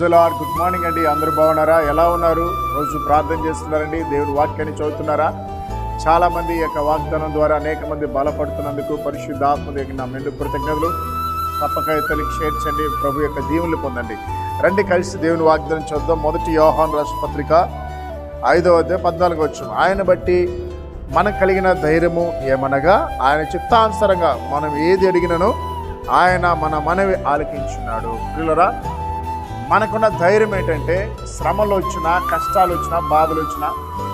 ప్రైజ్లాడ్ good morning అండి. అందరూ బాగున్నారా? ఎలా ఉన్నారు? రోజు ప్రార్థన చేస్తున్నారండి. దేవుడు వాక్యాన్ని చదువుతున్నారా? చాలామంది ఈ యొక్క వాగ్దానం ద్వారా అనేక మంది బలపడుతున్నందుకు పరిశుద్ధాత్మ దగ్గర నా మెండు కృతజ్ఞతలు. తప్పక ఇతరులకు షేర్ చేయండి. ప్రభు యొక్క దీవులు పొందండి. రండి కలిసి దేవుని వాగ్దానం చూద్దాం మొదటి యోహాన్ రాష్ట్రపత్రిక ఐదవ అధ్యాయం పద్నాలుగు వచ్చిన ఆయన బట్టి మనకు కలిగిన ధైర్యము ఏమనగా ఆయన చిత్తానుసరంగా మనం ఏది అడిగినను ఆయన మన మనవి ఆలకించున్నాడు. పిల్లరా మనకున్న ధైర్యం ఏంటంటే శ్రమలు వచ్చినా కష్టాలు వచ్చినా బాధలు వచ్చినా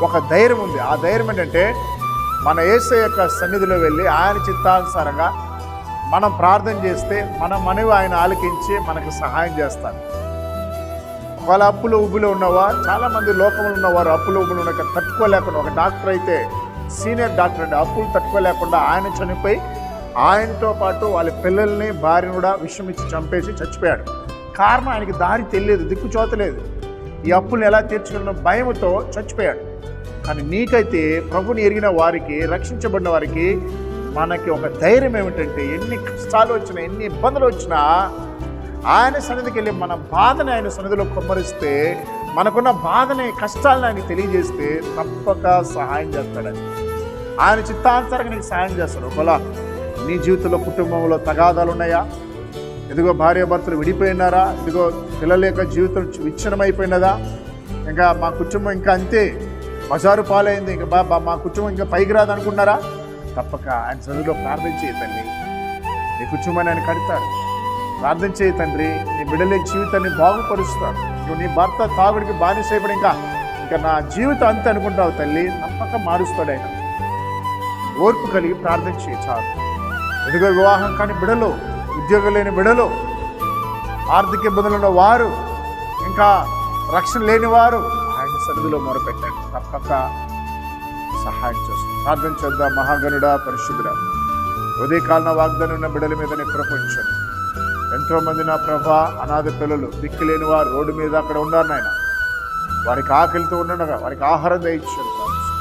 ఒక ధైర్యం ఉంది. ఆ ధైర్యం ఏంటంటే మన ఏసై యొక్క సన్నిధిలో వెళ్ళి ఆయన చిత్తానుసారంగా మనం ప్రార్థన చేస్తే మన మనవి ఆయన ఆలకించి మనకు సహాయం చేస్తారు వాళ్ళ అప్పులు ఉబ్బులు ఉన్నవా? చాలామంది లోకంలో ఉన్నవారు అప్పులు ఉబ్బులు ఉన్న తట్టుకోలేకుండా ఒక డాక్టర్ అయితే సీనియర్ డాక్టర్ అంటే అప్పులు తట్టుకోలేకుండా ఆయన చనిపోయి ఆయనతో పాటు వాళ్ళ పిల్లల్ని భార్యను కూడా విషమిచ్చి చంపేసి చచ్చిపోయాడు. కారణం ఆయనకి దారి తెలియదు దిక్కు చూతలేదు. ఈ అప్పులను ఎలా తీర్చుకున్న భయంతో చచ్చిపోయాడు. కానీ నీకైతే ప్రభుని ఎరిగిన వారికి రక్షించబడిన వారికి మనకి ఒక ధైర్యం ఏమిటంటే ఎన్ని కష్టాలు వచ్చినా ఎన్ని ఇబ్బందులు వచ్చినా ఆయన సన్నిధికి వెళ్ళి మన బాధని ఆయన సన్నిధిలో కుమ్మరిస్తే మనకున్న బాధని కష్టాలను ఆయన తెలియజేస్తే తప్పక సహాయం చేస్తాడని ఆయన చిత్తానుసారంగా నీకు సహాయం చేస్తాడు. ఒకవేళ నీ జీవితంలో కుటుంబంలో తగాదాలు ఉన్నాయా? ఇదిగో భార్యాభర్తలు విడిపోయినారా? ఇదిగో పిల్లల యొక్క జీవితం విచ్ఛిన్నమైపోయినదా? ఇంకా మా కుటుంబం ఇంకా అంతే. బజారు పాలైంది. ఇంకా బాబా మా కుటుంబం ఇంకా పైకి రాదు అనుకున్నారా తప్పక. ఆయన చదువులో ప్రార్థన చేయి తండ్రి నీ కుటుంబాన్ని ఆయన కడతాడు. ప్రార్థన చేయి తండ్రి. నీ బిడ్డలే జీవితాన్ని బాగుపరుస్తాడు నువ్వు నీ భర్త తాగుడికి బానిసైపడి ఇంకా ఇంకా నా జీవితం అంతే అనుకుంటావు తల్లి. తప్పక మారుస్తాడు ఆయన. ఓర్పు కలిగి ప్రార్థన చేయి చాలు. ఎదుగో వివాహం కానీ బిడలు ఉద్యోగం లేని బిడలు ఆర్థిక ఇబ్బందులు ఉన్న వారు ఇంకా రక్షణ లేని వారు ఆయన సన్నిధిలో మొరపెట్టాడు తప్పక సహాయం చేస్తాం. ప్రార్థన చేద్దాం మహాగణుడా పరిశుద్ధుడా. ఉదయకాలన వాగ్దానం ఉన్న బిడల మీద నీ ప్రపంచం ఎంతోమంది నా ప్రభా అనాథ పిల్లలు దిక్కు లేని వారు రోడ్డు మీద అక్కడ ఉన్నారు నాయన. వారికి ఆకలితో ఉండగా వారికి ఆహారం దయించారు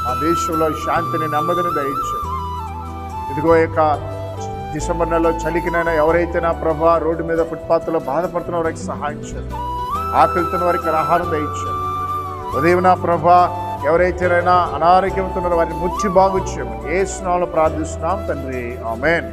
మా దేశంలో శాంతిని నెమ్మదిని దయించారు ఇదిగో యొక్క డిసెంబర్ నెలలో చలికినైనా ఎవరైతే నా ప్రభా రోడ్డు మీద ఫుట్పాత్లో బాధపడుతున్న వారికి సహాయం చేయండి ఆకలితున్న వారికి ఆహారం దయచేయండి ఉదయం నా ప్రభా ఎవరైతేనైనా అనారోగ్యంతో వారిని ముచ్చి బాగు చేయమని ఏ స్నాలు ప్రార్థిస్తున్నాం తండ్రి. ఆమెన్.